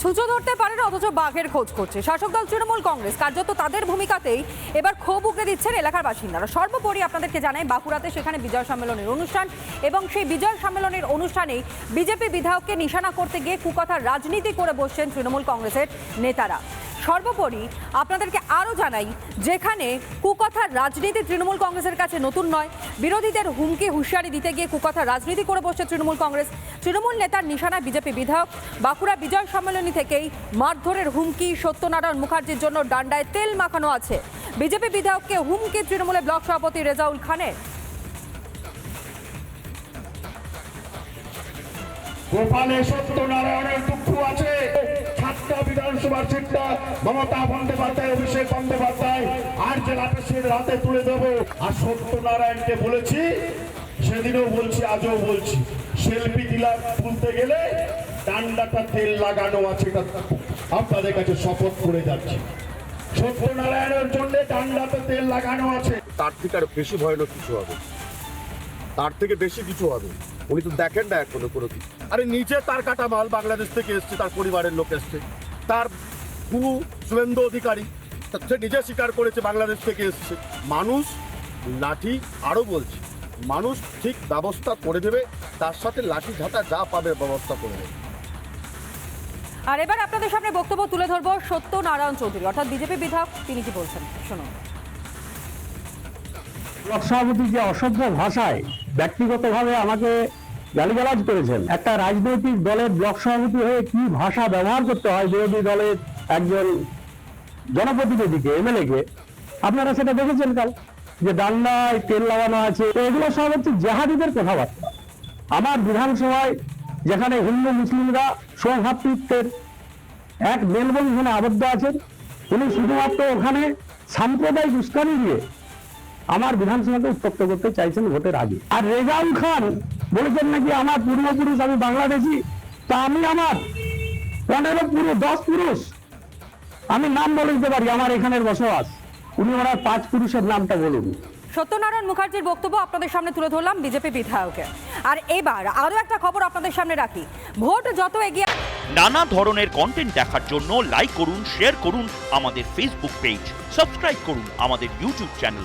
ছুঁচো ধরতে পারে না অথচ বাঘের খোঁজ করছে। শাসক দল তৃণমূল কংগ্রেস, কার্যত তাদের ভূমিকাতেই এবার ক্ষোভ উগড়ে দিচ্ছেন এলাকার বাসিন্দারা। সর্বোপরি আপনাদেরকে জানাই, বাঁকুড়াতে সেখানে বিজয় সম্মেলনের অনুষ্ঠান এবং সেই বিজয় সম্মেলনের অনুষ্ঠানেই বিজেপি বিধায়ককে নিশানা করতে গিয়ে কুকথার রাজনীতি করে বসছেন তৃণমূল কংগ্রেসের নেতারা। সর্বোপরি আপনাদেরকে আরও জানাই, যেখানে কুকথার রাজনীতি তৃণমূল কংগ্রেসের কাছে নতুন নয়। বিরোধীদের হুমকি, হুঁশিয়ারি দিতে গিয়ে কুকথার রাজনীতি করে বসছে তৃণমূল কংগ্রেস। তৃণমূল নেতার নিশানা বিজেপি বিধায়ক বাঁকুড়া বিজয় সম্মেলনী থেকেই মারধরের হুমকি, সত্যনারায়ণ মুখার্জির জন্য ডান্ডায় তেল মাখানো আছে। বিজেপি বিধায়ককে হুমকি তৃণমূলের ব্লক সভাপতি রেজাউল খানের। গোপালে সত্যনারায়ণের দুঃখ আছে। বিধানসভার সিটটা মমতা বন্দ্যোপাধ্যায়, অভিষেক বন্দ্যোপাধ্যায়, আর জেলা প্রেসিডেন্টের হাতে তুলে দেব, আর সত্যনারায়ণকে বলেছি, সেদিনও বলছি, আজও বলছি সেলফি দিলা তুলতে গেলে ডান্ডাটা তেল লাগানো আছে, এটা আপনাদের কাছে শপথ করে যাচ্ছি। সত্যনারায়ণের জন্য ডান্ডাতে তেল লাগানো আছে। তার থেকে আর বেশি ভয়ানক কিছু হবে। তার থেকে বেশি কিছু হবে। উনি তো দেখেন না এখনও কোনো কিছু। আরে নিচে তার কাটা মাল বাংলাদেশ থেকে এসছে, তার পরিবারের লোক এসছে। তার গুরু শুভেন্দু অধিকারী সে নিজে স্বীকার করেছে বাংলাদেশ থেকে এসছে। মানুষ লাঠি আরও বলছে মানুষ ঠিক ব্যবস্থা করে দেবে তার সাথে লাঠি ঝাঁটা যা পাবে ব্যবস্থা করে দেবে। আর এবার আপনাদের সামনে বক্তব্য তুলে ধরবো সত্যনারায়ণ চৌধুরী অর্থাৎ বিজেপি বিধায়ক তিনি কি বলছেন? শুনুন। সভাপতি যে অসভ্য ভাষায় ব্যক্তিগতভাবে আমাকে গালিগালাজ করেছেন। একটা রাজনৈতিক দলের ব্লক সভাপতি হয়ে কি ভাষা ব্যবহার করতে হয় বিরোধী দলের একজন জনপ্রতিনিধিকে এমএলএ কে আপনারা সেটা দেখেছেন কাল, যে ডান্ডায় তেল লাগানো আছে। এগুলো সব হচ্ছে জেহাদিদের কথাবার্তা। আমার বিধানসভায় যেখানে হিন্দু মুসলিমরা সৌভাতৃত্বের এক মেলবন্ধনে আবদ্ধ আছেন, উনি শুধুমাত্র ওখানে সাম্প্রদায়িক উস্কানি দিয়ে আমার বিধানসভাকে উত্তপ্ত করতে চাইছেন ভোটের আগে। আর রেজাউল খান বলেছেন নাকি আমার পূর্বপুরুষ আমি বাংলাদেশি? তা আমি আমার। পনেরো পুরুষ দশ পুরুষ। আমি নাম বলে দিতে পারি আমার এখানের বসবাস। উনি ওনার পাঁচ পুরুষের নামটা বলুন। সত্যনারায়ণ মুখার্জির বক্তব্য আপনাদের সামনে তুলে ধরলাম বিজেপি বিধায়কের আর এবার আরও একটা খবর আপনাদের সামনে রাখি। ভোট যত এগিয়ে নানা ধরনের কন্টেন্ট দেখার জন্য লাইক করুন শেয়ার করুন আমাদের ফেসবুক পেজ সাবস্ক্রাইব করুন আমাদের ইউটিউব চ্যানেল